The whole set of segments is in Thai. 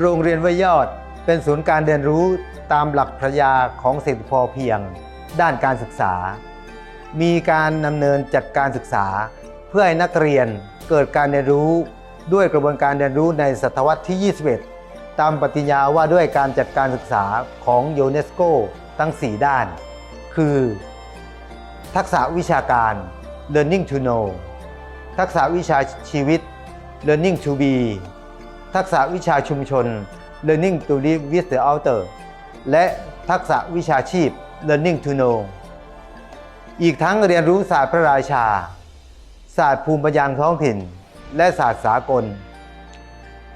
โรงเรียนว่ายอดเป็นศูนย์การเรียนรู้ตามหลักปรัชญาของเศรษฐพอเพียง ด้านการศึกษา มีการดำเนินจัดการศึกษาเพื่อให้นักเรียน เกิดการเรียนรู้ด้วยกระบวนการเรียนรู้ในศตวรรษที่ 21 ตามปฏิญญาว่าด้วยการจัดการศึกษาของยูเนสโกทั้ง 4 ด้าน คือ ทักษะวิชาการ learning to know ทักษะวิชาชีวิต learning to be ทักษะวิชาชุมชน learning to live with the outer และทักษะวิชาชีพ learning to know อีกทั้งเรียนรู้ศาสตร์พระราชา ศาสตร์ภูมิปัญญาท้องถิ่น และศาสตร์สากล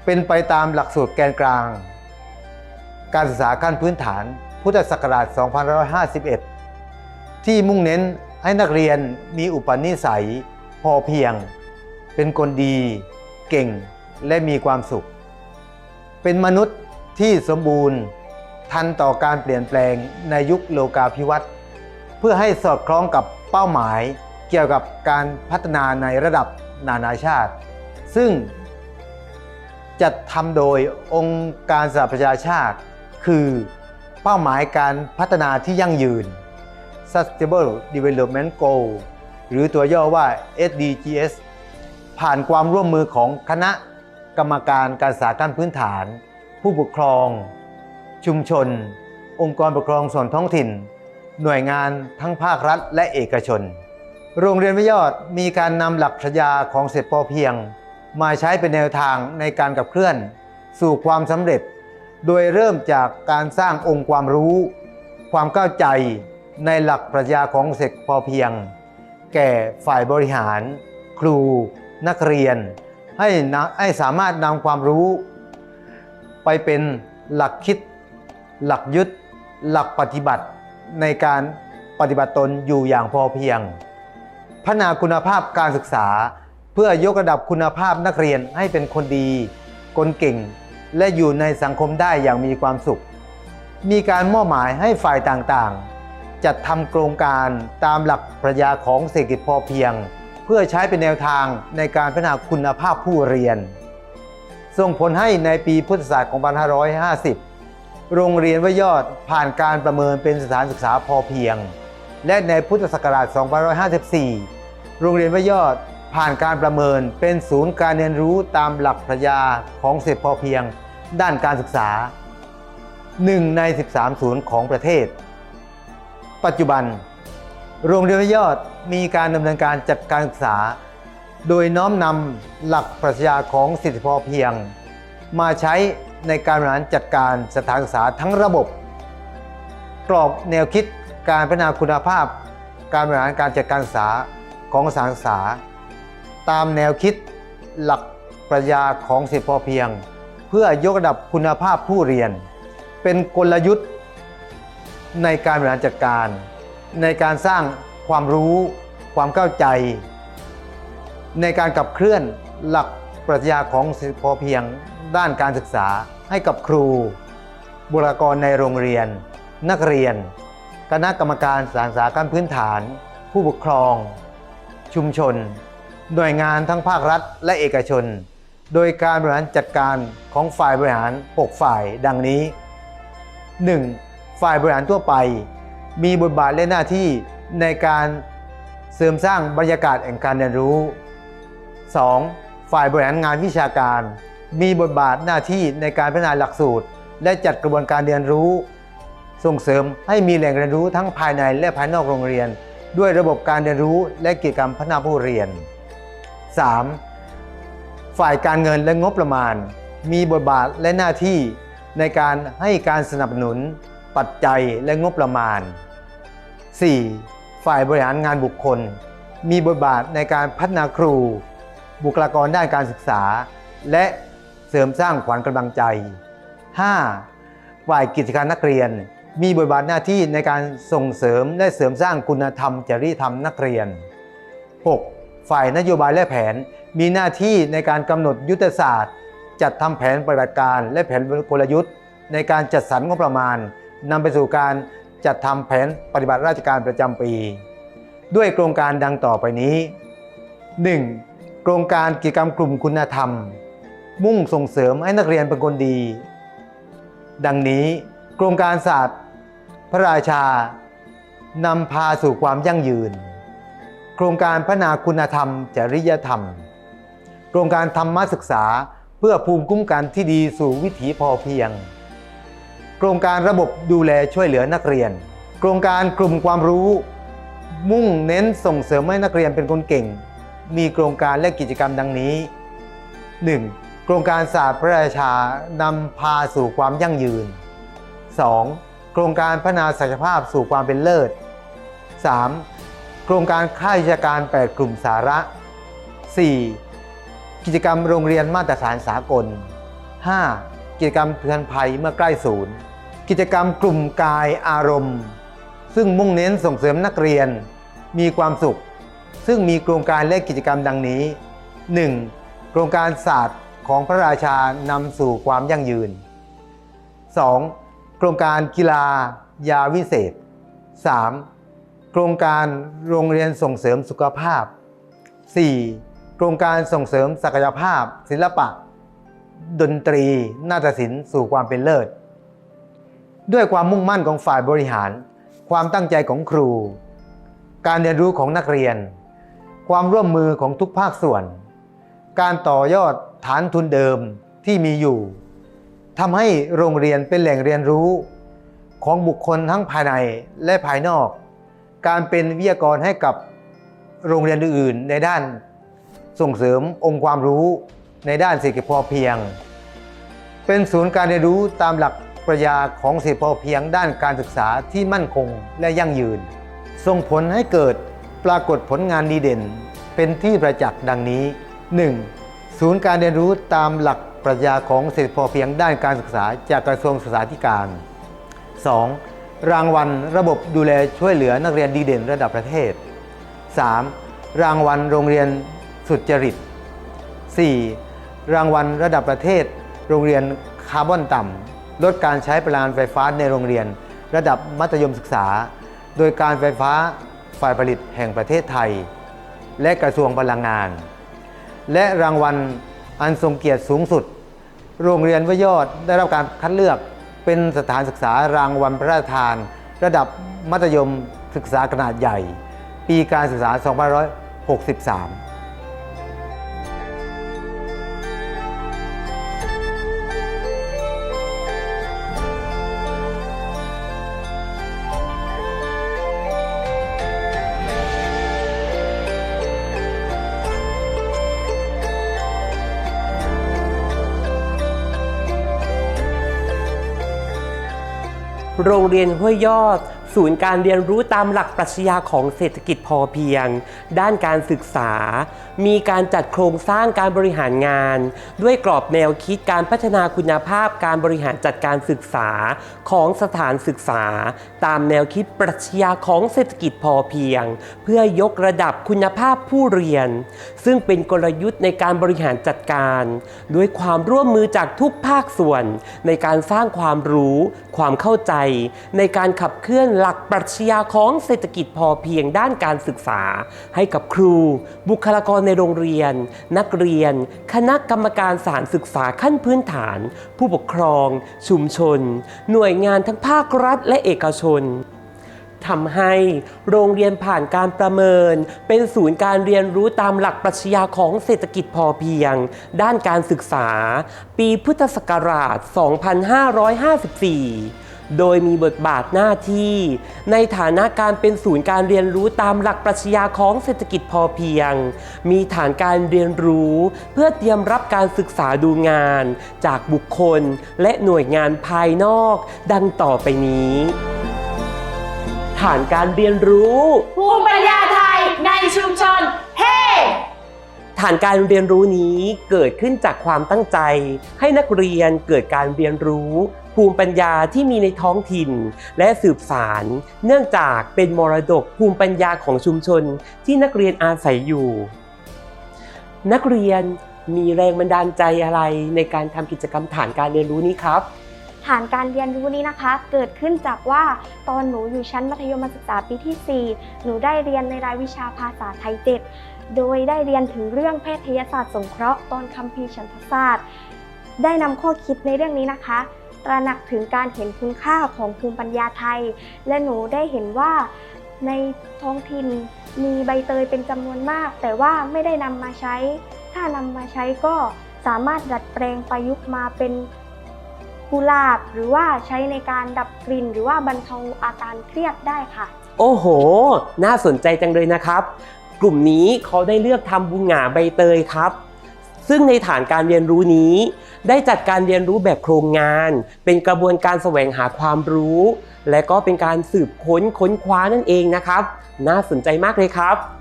เป็นไปตามหลักสูตรแกนกลาง การศึกษาขั้นพื้นฐานพุทธศักราช 2551 ที่มุ่งเน้นให้นักเรียนมีอุปนิสัย พอเพียง เป็นคนดี เก่งและมีความสุข เป็นมนุษย์ที่สมบูรณ์ ทันต่อการเปลี่ยนแปลงในยุคโลกาภิวัตน์เพื่อให้สอดคล้องกับเป้าหมาย เกี่ยวกับการพัฒนาในระดับนานาชาติ ซึ่งจัดทำโดยองค์การสหประชาชาติ คือเป้าหมายการพัฒนาที่ยั่งยืน Sustainable Development Goal หรือตัวย่อว่า SDGs ผ่านความร่วมมือของคณะกรรมการการศึกษาขั้นพื้นฐาน ผู้ปกครอง ชุมชน องค์กรปกครองส่วนท้องถิ่น หน่วยงานทั้งภาครัฐและเอกชน โรงเรียนไม่ยอดมีการนำหลักปรัชญาของเสร็จพอเพียง มาใช้เป็นแนวทางในการขับเคลื่อน สู่ความสำเร็จ โดยเริ่มจากการสร้างองค์ความรู้ ความเข้าใจในหลักปรัชญาของเสร็จพอเพียง แก่ฝ่ายบริหาร ครู นักเรียน ให้นะให้สามารถนำความรู้ ไปเป็นหลักคิด หลักยึด หลักปฏิบัติในการปฏิบัติตนอยู่อย่างพอเพียง พัฒนาคุณภาพการศึกษา เพื่อยกระดับคุณภาพนักเรียนให้เป็นคนดี คนเก่ง และอยู่ในสังคมได้อย่างมีความสุข มีการมอบหมายให้ฝ่ายต่างๆ จัดทำโครงการตามหลักปรัชญาของเศรษฐกิจพอเพียง เพื่อใช้เป็นแนวทางในการพัฒนาคุณภาพผู้เรียน ส่งผลให้ในปีพุทธศักราช2550 โรงเรียนว่ายอดผ่านการประเมินเป็นสถานศึกษาพอเพียง และในพุทธศักราช 2554 โรงเรียนว่ายอดผ่านการประเมินเป็นศูนย์การเรียนรู้ตามหลักปรัชญาของเศรษฐพอเพียง ด้านการศึกษา 1 ใน 13 ศูนย์ของประเทศ ปัจจุบัน โรงเรียนว่ายอดมีการดำเนินการจัดการศึกษา โดยน้อมนำหลักปรัชญาของเศรษฐพอเพียง มาใช้ในการบริหารจัดการสถานศึกษาทั้งระบบ กรอบแนวคิด การพัฒนาคุณภาพ การบริหารการจัดการศึกษาของสานศึกษา ตามแนวคิดหลักปรัชญาของเศรษฐพอเพียง เพื่อยกระดับคุณภาพผู้เรียน เป็นกลยุทธ์ในการบริหารจัดการ ในการสร้างความรู้ความเข้าใจ ในการขับเคลื่อนหลักปรัชญาของเศรษฐพอเพียง ด้านการศึกษาให้กับครู บุคลากรในโรงเรียน นักเรียน คณะกรรมการสารสาขั้นพื้นฐาน ผู้ปกครอง ชุมชน หน่วยงานทั้งภาครัฐและเอกชน โดยการบริหารจัดการของฝ่ายบริหาร 6 ฝ่ายดังนี้ 1. ฝ่ายบริหารทั่วไป มีบทบาทและหน้าที่ในการเสริมสร้างบรรยากาศแห่งการเรียนรู้ 2. ฝ่ายบริหารงานวิชาการ มีบทบาทหน้าที่ในการพัฒนาหลักสูตร และจัดกระบวนการเรียนรู้ ส่งเสริมให้มีแหล่งเรียนรู้ทั้งภายในและภายนอกโรงเรียน ด้วยระบบการเรียนรู้และกิจกรรมพัฒนาผู้เรียน 3. ฝ่ายการเงินและงบประมาณ มีบทบาทและหน้าที่ในการให้การสนับสนุน ปัจจัยและงบประมาณ 4. ฝ่ายบริหารงานบุคคล มีบทบาทในการพัฒนาครู บุคลากรด้านการศึกษา และเสริมสร้างขวัญกำลังใจ 5. ฝ่ายกิจการนักเรียน มีบทบาทหน้าที่ในการส่งเสริมและเสริมสร้างคุณธรรมจริยธรรมนักเรียน 6. ฝ่ายนโยบายและแผน มีหน้าที่ในการกำหนดยุทธศาสตร์ จัดทำแผนปฏิบัติการและแผนกลยุทธ์ ในการจัดสรรงบประมาณนำไปสู่การจัดทำแผนปฏิบัติราชการประจำปี ด้วยโครงการดังต่อไปนี้ 1. โครงการกิจกรรมกลุ่มคุณธรรม มุ่งส่งเสริมให้นักเรียนเป็นคนดี ดังนี้ โครงการศาสตร์ พระราชานำพาสู่ความยั่งยืน โครงการพัฒนาคุณธรรม จริยธรรม โครงการธรรมศึกษาเพื่อภูมิคุ้มกันที่ดีสู่วิถีพอเพียง โครงการระบบดูแลช่วยเหลือนักเรียน โครงการกลุ่มความรู้ มุ่งเน้นส่งเสริมให้นักเรียนเป็นคนเก่ง มีโครงการและกิจกรรมดังนี้ 1. โครงการศาสตร์พระราชานำพาสู่ความยั่งยืน 2. โครงการพัฒนาศักยภาพสู่ความเป็นเลิศ 3. โครงการค่าราชการ 8 กลุ่มสาระ 4. กิจกรรมโรงเรียนมาตรฐานสากล 5. กิจกรรมเตือนภัยเมื่อใกล้ศูนย์ กิจกรรมกลุ่มกายอารมณ์ ซึ่งมุ่งเน้นส่งเสริมนักเรียน มีความสุข ซึ่งมีโครงการและกิจกรรมดังนี้ 1. โครงการศาสตร์ของพระราชานำสู่ความยั่งยืน 2. โครงการกีฬายาวิเศษ 3. โครงการโรงเรียนส่งเสริมสุขภาพ 4. โครงการส่งเสริมศักยภาพ ศิลปะ ดนตรี นาฏศิลป์สู่ความเป็นเลิศ ด้วยความมุ่งมั่นของฝ่ายบริหาร ความตั้งใจของครู การเรียนรู้ของนักเรียน ความร่วมมือของทุกภาคส่วน การต่อยอดฐานทุนเดิมที่มีอยู่ ทำให้โรงเรียนเป็นแหล่งเรียนรู้ ของบุคคลทั้งภายในและภายนอก การเป็นวิทยากรให้กับโรงเรียนอื่นในด้านส่งเสริมองค์ความรู้ในด้านเศรษฐกิจพอเพียง เป็นศูนย์การเรียนรู้ตามหลักปรัชญาของเศรษฐกิจพอเพียงด้านการศึกษาที่มั่นคงและยั่งยืน ส่งผลให้เกิดปรากฏผลงานดีเด่น เป็นที่ประจักษ์ดังนี้ 1. ศูนย์การเรียนรู้ตามหลัก ปรัชญาของเศรษฐพอเพียงด้านการศึกษาจากกระทรวงศึกษาธิการ 2. รางวัลระบบดูแลช่วยเหลือนักเรียนดีเด่นระดับประเทศ 3. รางวัลโรงเรียนสุจริต 4. รางวัลระดับประเทศ โรงเรียนคาร์บอนต่ำลดการใช้พลังงานไฟฟ้าในโรงเรียน ระดับมัธยมศึกษา โดยการไฟฟ้าฝ่ายผลิตแห่งประเทศไทย และกระทรวงพลังงาน และรางวัล อันทรงเกียรติสูงสุด โรงเรียนวยอดได้รับการคัดเลือกเป็นสถานศึกษารางวัลพระราชทาน ระดับมัธยมศึกษาขนาดใหญ่ ปีการศึกษา 2563 โรงเรียนห้วยยอด ศูนย์การเรียนรู้ตามหลักปรัชญาของเศรษฐกิจพอเพียง ด้านการศึกษา มีการจัดโครงสร้างการบริหารงาน ด้วยกรอบแนวคิดการพัฒนาคุณภาพการบริหารจัดการศึกษาของสถานศึกษา ตามแนวคิดปรัชญาของเศรษฐกิจพอเพียง เพื่อยกระดับคุณภาพผู้เรียน ซึ่งเป็นกลยุทธ์ในการบริหารจัดการ ด้วยความร่วมมือจากทุกภาคส่วน ในการสร้างความรู้ ความเข้าใจ ในการขับเคลื่อนหลักปรัชญาของเศรษฐกิจพอเพียงด้านการศึกษา ให้กับครู บุคลากรในโรงเรียน นักเรียน คณะกรรมการสารศึกษาขั้นพื้นฐาน ผู้ปกครอง ชุมชน หน่วยงานทั้งภาครัฐและเอกชนทำให้โรงเรียนผ่านการประเมิน เป็นศูนย์การเรียนรู้ตามหลักปรัชญาของเศรษฐกิจพอเพียง ด้านการศึกษา ปีพุทธศักราช 2554 โดยมีบทบาทหน้าที่ ในฐานะการเป็นศูนย์การเรียนรู้ตามหลักปรัชญาของเศรษฐกิจพอเพียง มีฐานการเรียนรู้ เพื่อเตรียมรับการศึกษาดูงาน จากบุคคลและหน่วยงานภายนอก ดังต่อไปนี้ ฐานการเรียนรู้ ภูมิปัญญาไทยในชุมชน เฮ้ฐานการเรียนรู้นี้เกิดขึ้นจากความตั้งใจ ให้นักเรียนเกิดการเรียนรู้ ภูมิปัญญาที่มีในท้องถิ่น และสืบสาร เนื่องจากเป็นมรดกภูมิปัญญาของชุมชนที่นักเรียนอาศัยอยู่ นักเรียนมีแรงบันดาลใจอะไรในการทำกิจกรรมฐานการเรียนรู้นี้ครับฐานการเรียนรู้นี้นะคะ เกิดขึ้นจากว่าตอนหนูอยู่ชั้นมัธยมศึกษาปีที่ 4 หนูได้เรียนในรายวิชาภาษาไทย7โดยได้เรียนถึงเรื่องแพทยศาสตร์สงเคราะห์ตอนคัมภีร์ฉันทศาสตร์ ได้นำข้อคิดในเรื่องนี้นะคะ ตระหนักถึงการเห็นคุณค่าของภูมิปัญญาไทย และหนูได้เห็นว่าในท้องถิ่นมีใบเตยเป็นจำนวนมาก แต่ว่าไม่ได้นำมาใช้ ถ้านำมาใช้ก็สามารถดัดแปลงประยุกต์มาเป็นกุหลาบ หรือว่าใช้ในการดับกลิ่น หรือว่าบรรเทาอาการเครียดได้ค่ะ โอ้โห น่าสนใจจังเลยนะครับ กลุ่มนี้เขาได้เลือกทำบุญหงาใบเตยครับ ซึ่งในฐานการเรียนรู้นี้ ได้จัดการเรียนรู้แบบโครงงาน เป็นกระบวนการแสวงหาความรู้ และก็เป็นการสืบค้นค้นคว้านั่นเองนะครับ น่าสนใจมากเลยครับ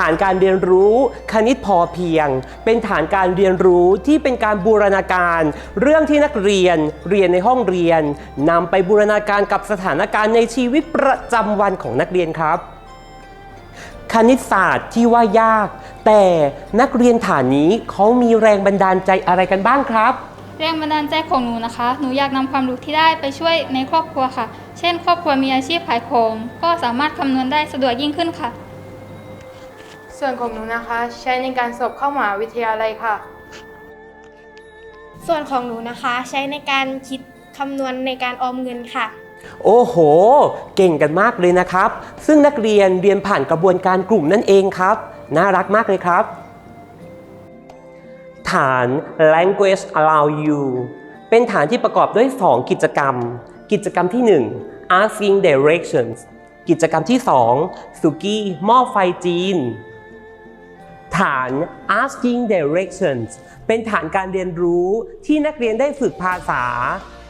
ฐานการเรียนรู้คณิตพอเพียง เป็นฐานการเรียนรู้ที่เป็นการบูรณาการ เรื่องที่นักเรียนเรียนในห้องเรียนนำไปบูรณาการกับสถานการณ์ในชีวิตประจำวันของนักเรียนครับ คณิตศาสตร์ที่ว่ายาก แต่นักเรียนฐานนี้เขามีแรงบันดาลใจอะไรกันบ้างครับแรงบันดาลใจของหนูนะคะ หนูอยากนำความรู้ที่ได้ไปช่วยในครอบครัวค่ะ เช่น ครอบครัวมีอาชีพขายของ ก็สามารถคำนวณได้สะดวกยิ่งขึ้นค่ะ ส่วนของหนูนะคะใช้ในการสอบเข้ามหาวิทยาลัยค่ะ ส่วนของหนูนะคะใช้ในการคิดคำนวณในการออมเงินค่ะ โอ้โห เก่งกันมากเลยนะครับ ซึ่งนักเรียนเรียนผ่านกระบวนการกลุ่มนั่นเองครับ น่ารักมากเลยครับ ฐาน language allow you เป็นฐานที่ประกอบด้วย 2 กิจกรรม กิจกรรมที่ 1 asking directions กิจกรรมที่ 2 สุกี้หม้อไฟจีน ฐาน asking directions เป็นฐานการเรียนรู้ที่นักเรียนได้ฝึกภาษา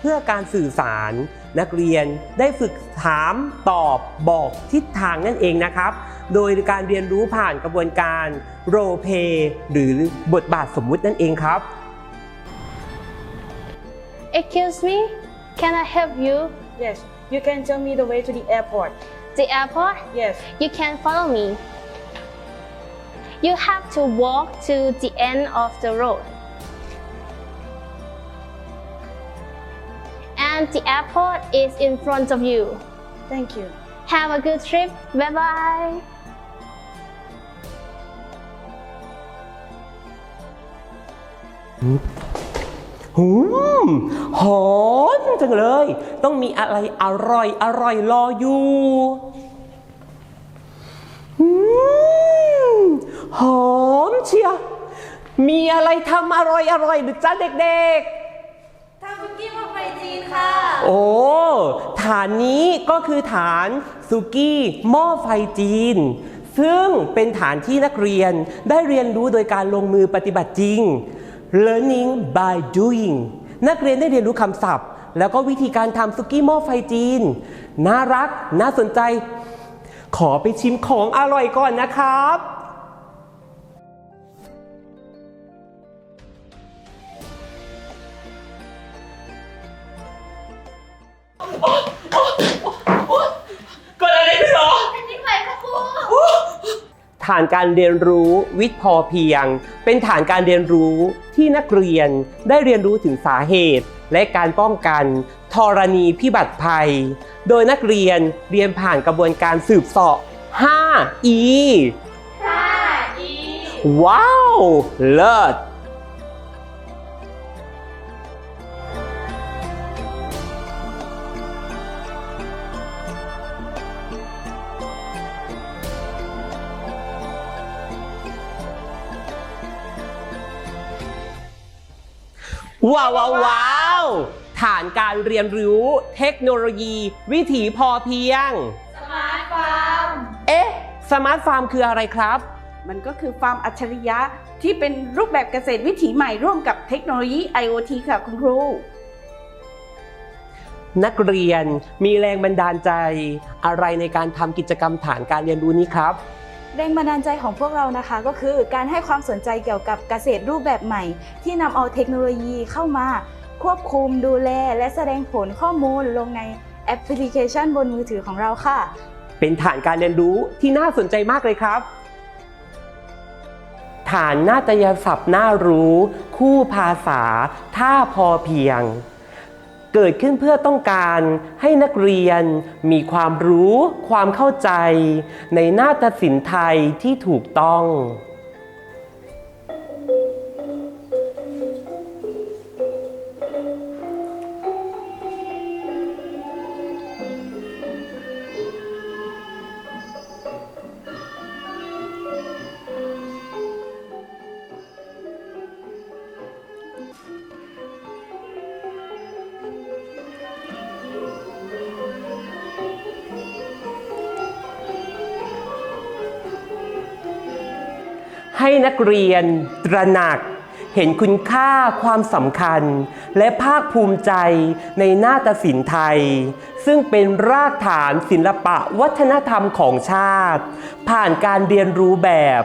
เพื่อการสื่อสาร นักเรียนได้ฝึกถามตอบบอกทิศทางนั่นเองนะครับ โดยการเรียนรู้ผ่านกระบวนการ role play หรือบทบาทสมมุตินั่นเองครับ Excuse me, can I help you? Yes you can tell me the way to the airport The airport? Yes You can follow me. You have to walk to the end of the road. And the airport is in front of you. Thank you Have a good trip. Bye bye. หืมหอมจังเลย ต้องมีอะไรอร่อยอร่อยรออยู่ มีอะไรทำอร่อยอร่อยหรือจ้าเด็กๆทำซุกี้หม้อไฟจีนค่ะ โอ้ ฐานนี้ก็คือฐานซุกี้หม้อไฟจีน ซึ่งเป็นฐานที่นักเรียนได้เรียนรู้โดยการลงมือปฏิบัติจริง learning by doing นักเรียนได้เรียนรู้คำศัพท์ แล้วก็วิธีการทำซุกี้หม้อไฟจีน น่ารัก น่าสนใจ ขอไปชิมของอร่อยก่อนนะครับ กิดอะไรขึ้นหรอฐานการเรียนรู้วิทย์พอเพียง เป็นฐานการเรียนรู้ที่นักเรียนได้เรียนรู้ถึงสาเหตุ และการป้องกันธรณีพิบัติภัย โดยนักเรียนเรียนผ่านกระบวนการสืบเสาะ 5E ว้าว เลิศ ว้าวว้าวว้าวฐานการเรียนรู้เทคโนโลยี วิถีพอเพียง สมาร์ทฟาร์ม เอ๊ะ สมาร์ทฟาร์มคืออะไรครับ มันก็คือฟาร์มอัจฉริยะที่เป็นรูปแบบเกษตรวิถีใหม่ร่วมกับเทคโนโลยี IoT ค่ะคุณครู นักเรียนมีแรงบันดาลใจอะไรในการทำกิจกรรมฐานการเรียนรู้นี้ครับ แรงบันดาลใจของพวกเรานะคะก็คือการให้ความสนใจเกี่ยวกับเกษตรรูปแบบใหม่ ที่นำเอาเทคโนโลยีเข้ามา ควบคุมดูแล และแสดงผลข้อมูลลงในแอปพลิเคชันบนมือถือของเราค่ะ เป็นฐานการเรียนรู้ที่น่าสนใจมากเลยครับ ฐานนาฏยศัพท์น่ารู้ คู่ภาษา ท่าพอเพียง เกิดขึ้นเพื่อต้องการให้นักเรียนมีความรู้ความเข้าใจ ในนาฏศิลป์ไทยที่ถูกต้อง เรียนตระหนัก เห็นคุณค่าความสำคัญ และภาคภูมิใจในนาฏศิลป์ไทย ซึ่งเป็นรากฐานศิลปะวัฒนธรรมของชาติ ผ่านการเรียนรู้แบบ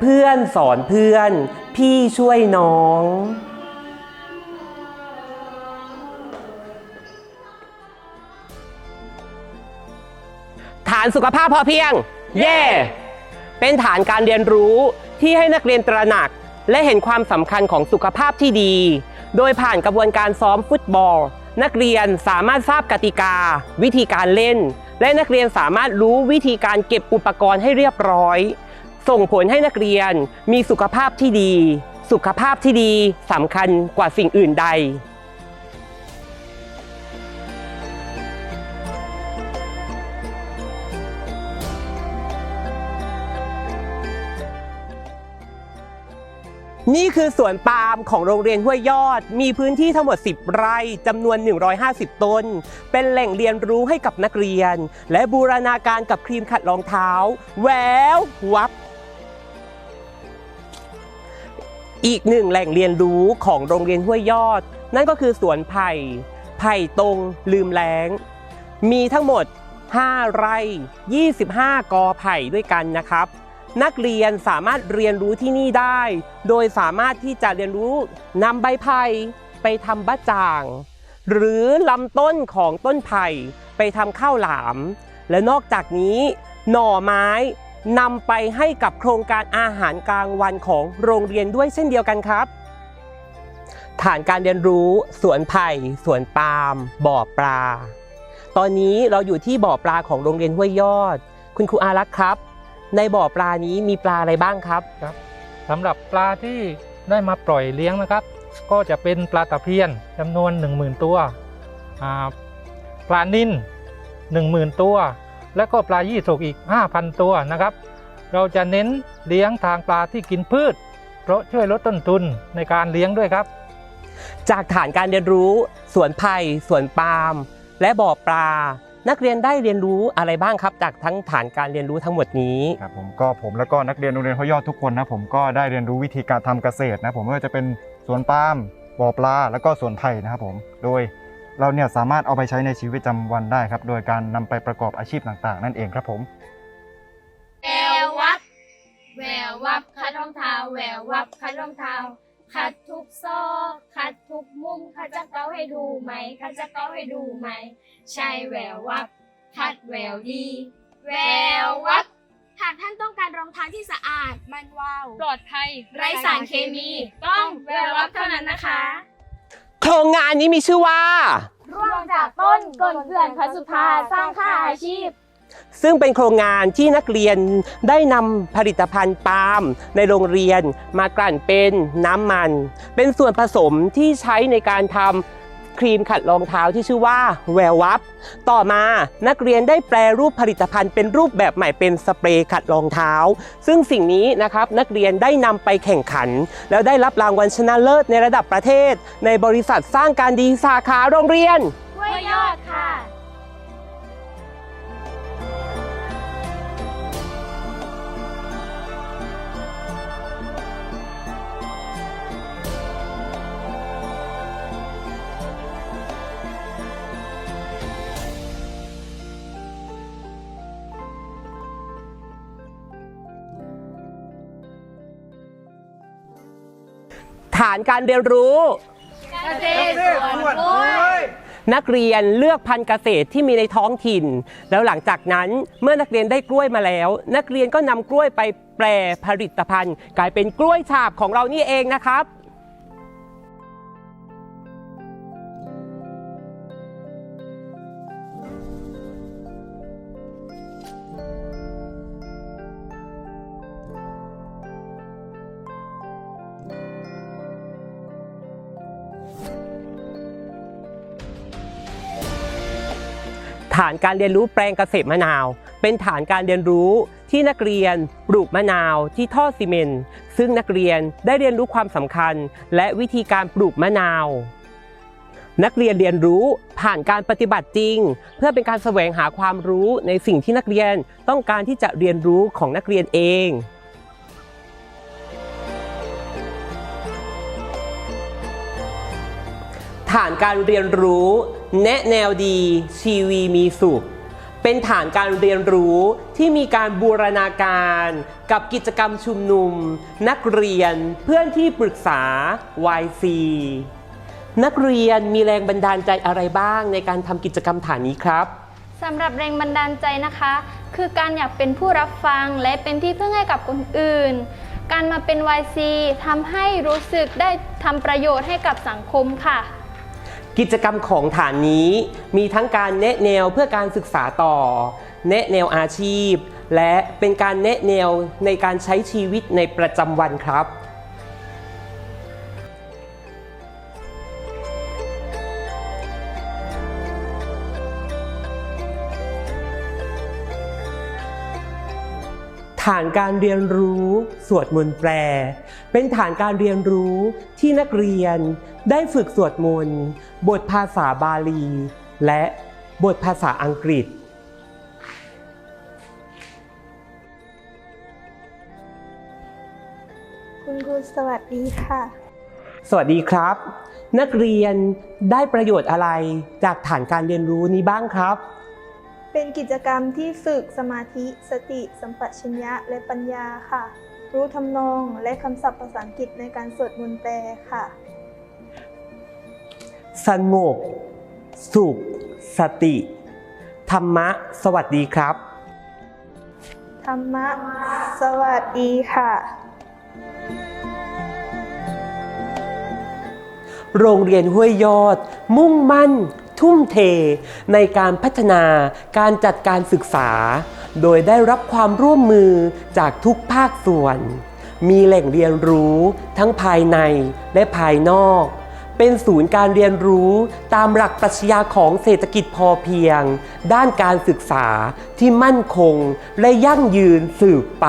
เพื่อนสอนเพื่อน พี่ช่วยน้องฐานสุขภาพพอเพียง เย่เป็นฐานการเรียนรู้ ที่ให้นักเรียนตระหนัก และเห็นความสำคัญของสุขภาพที่ดี โดยผ่านกระบวนการซ้อมฟุตบอล นักเรียนสามารถทราบกติกา วิธีการเล่น และนักเรียนสามารถรู้วิธีการเก็บอุปกรณ์ให้เรียบร้อย ส่งผลให้นักเรียนมีสุขภาพที่ดี สุขภาพที่ดีสำคัญกว่าสิ่งอื่นใด นี่คือสวนปาล์มของโรงเรียนห้วยยอด มีพื้นที่ทั้งหมด 10 ไร่จำนวน 150 ต้น เป็นแหล่งเรียนรู้ให้กับนักเรียน และบูรณาการกับครีมขัดรองเท้าแหวววับ อีกหนึ่งแหล่งเรียนรู้ของโรงเรียนห้วยยอด นั่นก็คือสวนไผ่ไผ่ตรงลืมแล้ง มีทั้งหมด 5 ไร่ 25 กอไผ่ด้วยกันนะครับ นักเรียนสามารถเรียนรู้ที่นี่ได้ โดยสามารถที่จะเรียนรู้นำใบไผ่ไปทำบะจ่าง หรือลำต้นของต้นไผ่ไปทำข้าวหลาม และนอกจากนี้ หน่อไม้นำไปให้กับโครงการอาหารกลางวันของโรงเรียนด้วยเช่นเดียวกันครับ ฐานการเรียนรู้สวนไผ่สวนปาล์มบ่อปลา ตอนนี้เราอยู่ที่บ่อปลาของโรงเรียนห้วยยอด คุณครูอารักษ์ครับ ในบ่อปลานี้มีปลาอะไรบ้างครับสำหรับปลาที่ได้มาปล่อยเลี้ยงนะครับ ก็จะเป็นปลาตะเพียนจำนวน 10,000 ตัวอ่าปลานิ่น10,000 ตัว และก็ปลายี่สกอีก 5,000 ตัวนะครับ เราจะเน้นเลี้ยงทางปลาที่กินพืช เพราะช่วยลดต้นทุนในการเลี้ยงด้วยครับ จากฐานการเรียนรู้สวนไผ่สวนปาล์ม และบ่อปลา นักเรียนได้เรียนรู้อะไรบ้างครับ จากทั้งฐานการเรียนรู้ทั้งหมดนี้ ครับผมก็ผมแล้วก็นักเรียนโรงเรียนห้วยยอดทุกคนนะผมก็ได้เรียนรู้วิธีการทำเกษตรนะผมไม่ว่าจะเป็นสวนปาล์มบ่อปลาแล้วก็สวนไผ่นะครับผมโดยเราเนี่ยสามารถเอาไปใช้ในชีวิตประจำวันได้ครับโดยการนำไปประกอบอาชีพต่างๆ นั่นเองครับผม แวววับ แวววับคัดรองเท้า แวววับคัดรองเท้า คัดทุกซอกคัดทุกมุมคัดจะเก้าให้ดูไหมคัดจะเก้าให้ดูไหมใช่แวววับคัดแววดี แวววับหากท่านต้องการรองเท้าที่สะอาด มันวาว ปลอดภัย ไร้สารเคมี ต้องแวววับเท่านั้นนะคะ โครงงานนี้มีชื่อว่า ร่วงจากต้นกลเกลื่อนพระสุธาสร้างค่าอาชีพ ซึ่งเป็นโครงงานที่นักเรียนได้นำผลิตภัณฑ์ปาล์มในโรงเรียนมากลั่นเป็นน้ำมัน เป็นส่วนผสมที่ใช้ในการทำครีมขัดรองเท้าที่ชื่อว่าแวววับต่อมานักเรียนได้แปลรูปผลิตภัณฑ์เป็นรูปแบบใหม่เป็นสเปรย์ขัดรองเท้า ซึ่งสิ่งนี้นะครับนักเรียนได้นำไปแข่งขัน แล้วได้รับรางวัลชนะเลิศในระดับประเทศ ในบริษัทสร้างการดีสาขาโรงเรียนห้วยยอดค่ะานการเรียนรู้ เกษตรสวนกล้วยนักเรียนเลือกพันธุ์เกษตรที่มีในท้องถิ่น แล้วหลังจากนั้นเมื่อนักเรียนได้กล้วยมาแล้ว นักเรียนก็นำกล้วยไปแปรผลิตภัณฑ์ กลายเป็นกล้วยฉาบของเรานี่เองนะครับ ฐานการเรียนรู้แปลงเกษตรมะนาว เป็นฐานการเรียนรู้ที่นักเรียนปลูกมะนาวที่ท่อซีเมนต์ซึ่งนักเรียนได้เรียนรู้ความสำคัญ และวิธีการปลูกมะนาว นักเรียนเรียนรู้ผ่านการปฏิบัติจริง เพื่อเป็นการแสวงหาความรู้ในสิ่งที่นักเรียนต้องการที่จะเรียนรู้ของนักเรียนเอง ฐานการเรียนรู้ แนะแนวดีชีวีมีสุข เป็นฐานการเรียนรู้ที่มีการบูรณาการกับกิจกรรมชุมนุม นักเรียนเพื่อนที่ปรึกษา YC นักเรียนมีแรงบันดาลใจอะไรบ้างในการทำกิจกรรมฐานนี้ครับสำหรับแรงบันดาลใจนะคะ คือการอยากเป็นผู้รับฟังและเป็นที่พึ่งให้กับคนอื่น การมาเป็น YC ทำให้รู้สึกได้ทำประโยชน์ให้กับสังคมค่ะ กิจกรรมของฐานนี้มีทั้งการแนะแนวเพื่อการศึกษาต่อ แนะแนวอาชีพ และเป็นการแนะแนวในการใช้ชีวิตในประจำวันครับ ฐานการเรียนรู้สวดมนต์แปล เป็นฐานการเรียนรู้ที่นักเรียนได้ฝึกสวดมนต์บทภาษาบาลี และบทภาษาอังกฤษ คุณครูสวัสดีค่ะ สวัสดีครับ นักเรียนได้ประโยชน์อะไรจากฐานการเรียนรู้นี้บ้างครับ เป็นกิจกรรมที่ฝึกสมาธิ สติ สัมปชัญญะ และปัญญาค่ะ รู้ทำนองและคำศัพท์ภาษาอังกฤษในการสวดมนต์แปลค่ะ สงบ สุข สติ ธรรมะ สวัสดีครับ ธรรมะ สวัสดีค่ะ โรงเรียนห้วยยอด มุ่งมั่น ทุ่มเทในการพัฒนาการจัดการศึกษา โดยได้รับความร่วมมือจากทุกภาคส่วน มีแหล่งเรียนรู้ทั้งภายในและภายนอก เป็นศูนย์การเรียนรู้ตามหลักปรัชญาของเศรษฐกิจพอเพียง ด้านการศึกษาที่มั่นคงและยั่งยืนสืบไป